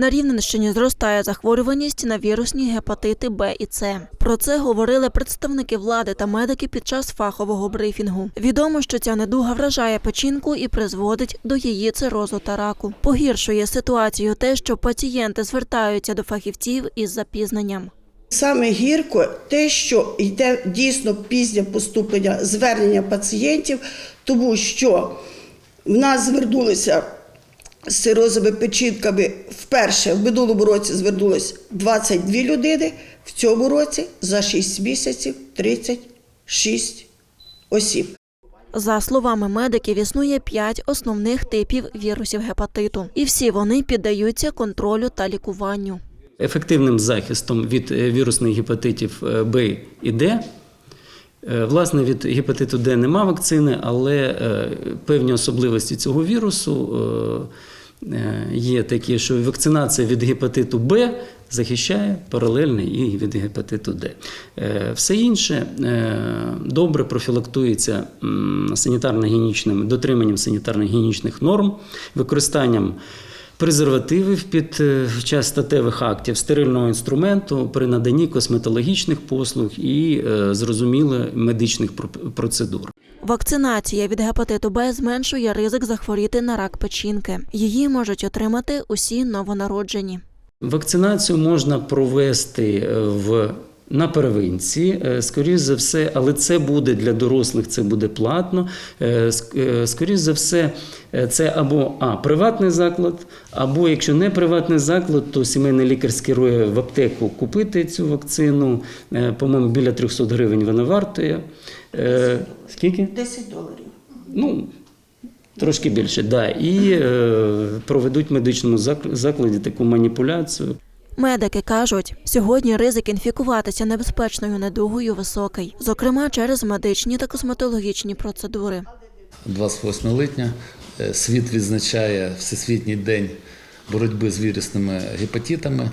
На Рівненщині зростає захворюваність на вірусні гепатити Б і С. Про це говорили представники влади та медики під час фахового брифінгу. Відомо, що ця недуга вражає печінку і призводить до її цирозу та раку. Погіршує ситуацію те, що пацієнти звертаються до фахівців із запізненням. Саме гірко те, що йде дійсно пізнє поступлення звернення пацієнтів, тому що в нас звернулися з цирозовими печінками вперше в минулому році звернулось 22 людини, в цьому році за 6 місяців 36 осіб. За словами медиків, існує п'ять основних типів вірусів гепатиту, і всі вони піддаються контролю та лікуванню. Ефективним захистом від е, вірусних гепатитів е, Б і Д. е, Власне, від гепатиту Д нема вакцини, але е, певні особливості цього вірусу е, є такі, що вакцинація від гепатиту Б захищає паралельно і від гепатиту Д. Все інше добре профілактується санітарно-гігієнічним дотриманням санітарно-гігієнічних норм, використанням презервативів під е, час статевих актів, стерильного інструменту при наданні косметологічних послуг і е, зрозуміло медичних про- процедур. Вакцинація від гепатиту Б зменшує ризик захворіти на рак печінки. Її можуть отримати усі новонароджені. Вакцинацію можна провести е, в на первинці, е, скоріш за все, але це буде для дорослих, це буде платно. Е, е, Скоріш за все, це або а, приватний заклад, або якщо не приватний заклад, то сімейний лікар скерує в аптеку купити цю вакцину. По-моєму, біля 300 гривень вона вартує. Скільки? 10 доларів. Ну, трошки більше, да. І е, проведуть в медичному зак- закладі таку маніпуляцію. Медики кажуть, сьогодні ризик інфікуватися небезпечною недугою високий, зокрема через медичні та косметологічні процедури. 28 липня е, світ відзначає Всесвітній день боротьби з вірусними гепатитами.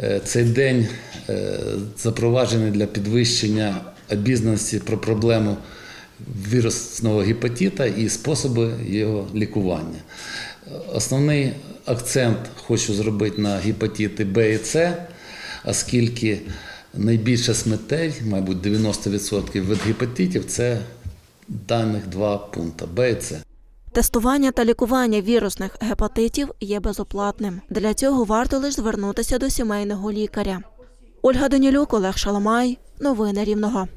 Е, Цей день е, запроваджений для підвищення обізнаності про проблему вірусного гепатита і способи його лікування. Основний акцент хочу зробити на гепатити Б і С, оскільки найбільше смертей, мабуть, 90% від гепатитів це даних два пункти Б і С. Тестування та лікування вірусних гепатитів є безоплатним. Для цього варто лише звернутися до сімейного лікаря. Ольга Данілюк, Олег Шаламай. Новини Рівного.